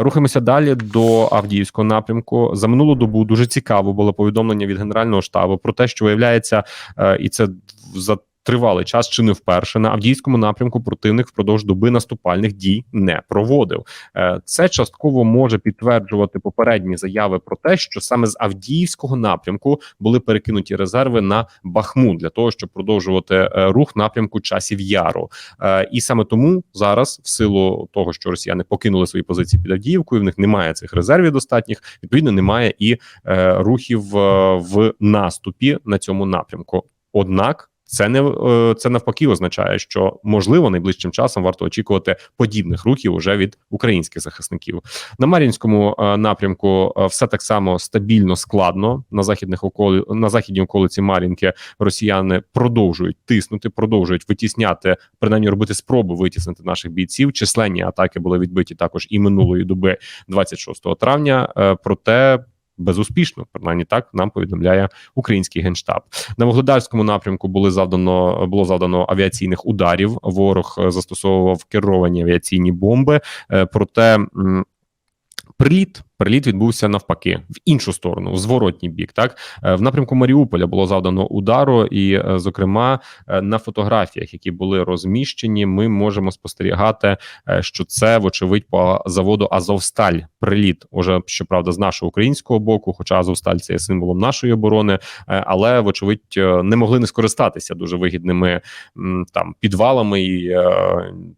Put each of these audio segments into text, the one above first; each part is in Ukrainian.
Рухаємося далі до Авдіївського напрямку. За минулу добу дуже цікаво було повідомлення від генерального штабу про те, що виявляється, е, і це за тривалий час чи не вперше на Авдіївському напрямку противник впродовж доби наступальних дій не проводив. Е, Це частково може підтверджувати попередні заяви про те, що саме з Авдіївського напрямку були перекинуті резерви на Бахмут для того, щоб продовжувати е, рух напрямку часів яру. Е, І саме тому зараз, в силу того, що росіяни покинули свої позиції під Авдіївкою, в них немає цих резервів достатніх. Відповідно, немає і рухів в наступі на цьому напрямку. Однак. Це не е, це навпаки означає, що можливо найближчим часом варто очікувати подібних рухів уже від українських захисників на Мар'їнському е, напрямку. е, Все так само стабільно складно на західних околи на західній околиці Мар'їнки. Росіяни продовжують тиснути, продовжують витісняти, принаймні робити спроби витіснити наших бійців. Численні атаки були відбиті також і минулої доби, 26 травня. Проте безуспішно, принаймні так нам повідомляє український генштаб. На вугледарському напрямку були завдано було завдано авіаційних ударів. Ворог е, застосовував керовані авіаційні бомби. Е, Проте приліт. Приліт відбувся навпаки в іншу сторону, в зворотній бік. Так Е, в напрямку Маріуполя було завдано удару, і, е, зокрема, е, на фотографіях, які були розміщені, ми можемо спостерігати, що це вочевидь по заводу Азовсталь. Приліт уже щоправда з нашого українського боку, хоча Азовсталь це є символом нашої оборони, але вочевидь не могли не скористатися дуже вигідними там підвалами і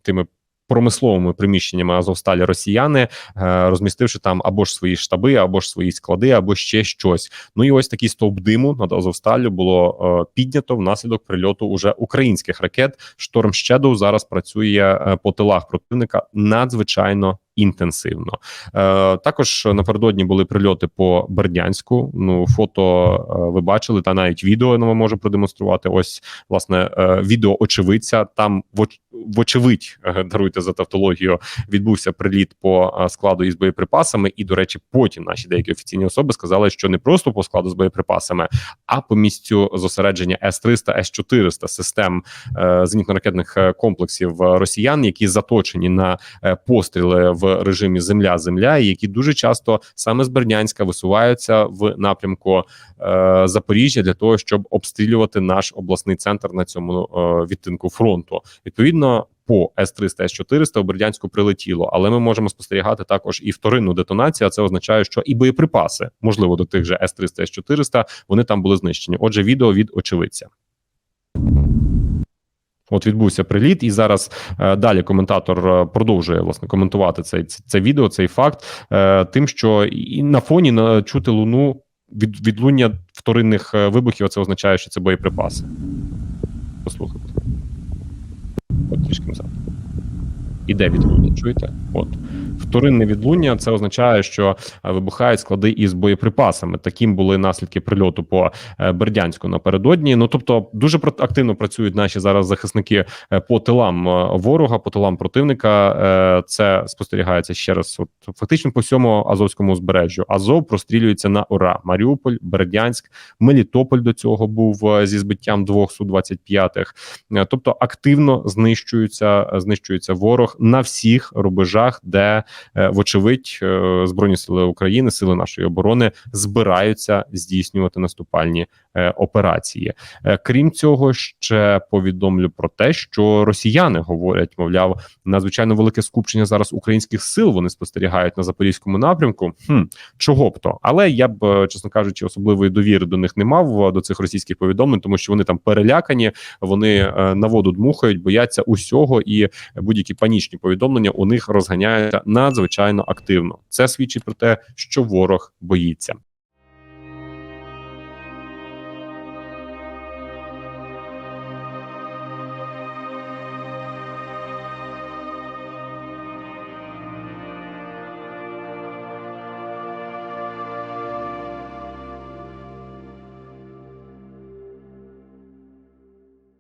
тими. Промисловими приміщеннями Азовсталі росіяни, е, розмістивши там або ж свої штаби, або ж свої склади, або ще щось. Ну і ось такий стовп диму над Азовсталлю було е, піднято внаслідок прильоту уже українських ракет. Шторм Shadow зараз працює е, по тилах противника надзвичайно інтенсивно. Е, також напередодні були прильоти по Бердянську. Ну, фото е, ви бачили, та навіть відео я вам можу продемонструвати. Ось власне е, відео очевидця. Там воч- вочевидь, е, даруйте за тавтологію, відбувся приліт по е, складу із боєприпасами. І, до речі, потім наші деякі офіційні особи сказали, що не просто по складу з боєприпасами, а по місцю зосередження С-300, С-400 систем е, зенітно-ракетних комплексів росіян, які заточені на постріли в режимі земля-земля, і які дуже часто саме з Бердянська висуваються в напрямку Запоріжжя для того, щоб обстрілювати наш обласний центр на цьому відтинку фронту. Відповідно. По С-300, С-400 у Бердянську прилетіло, але ми можемо спостерігати також і вторинну детонацію. а Це означає, що і боєприпаси, можливо, до тих же С-300, С-400, вони там були знищені. Отже, відео від очевидця. От відбувся приліт, і зараз е, далі коментатор е, продовжує власне коментувати цей це, це відео, цей факт, е, тим, що і на фоні на чути луну від відлуння вторинних е, вибухів. Це означає, що це боєприпаси. Послухайте. Трішки назад. Іде відлуння, чуєте? От вторинне відлуння це означає, що е, вибухають склади із боєприпасами. Таким були наслідки прильоту по е, Бердянську напередодні. Ну тобто, дуже активно працюють наші зараз захисники е, по тилам ворога, по тилам противника. Це спостерігається ще раз. От фактично по всьому Азовському узбережжю. Азов прострілюється на ура. Маріуполь, Бердянськ, Мелітополь до цього був зі збиттям двох су 25 Е, Тобто активно знищується, знищується ворог на всіх рубежах, де вочевидь е, збройні сили України, сили нашої оборони збираються здійснювати наступальні е, операції. Е, Крім цього, ще повідомлю про те, що росіяни говорять, мовляв, надзвичайно велике скупчення зараз українських сил. Вони спостерігають на запорізькому напрямку. Хм, чого б то, але я б, е, чесно кажучи, особливої довіри до них не мав е, до цих російських повідомлень, тому що вони там перелякані, вони е, на воду дмухають, бояться усього, і будь-які панічні повідомлення у них розганяються надзвичайно активно. Це свідчить про те, що ворог боїться.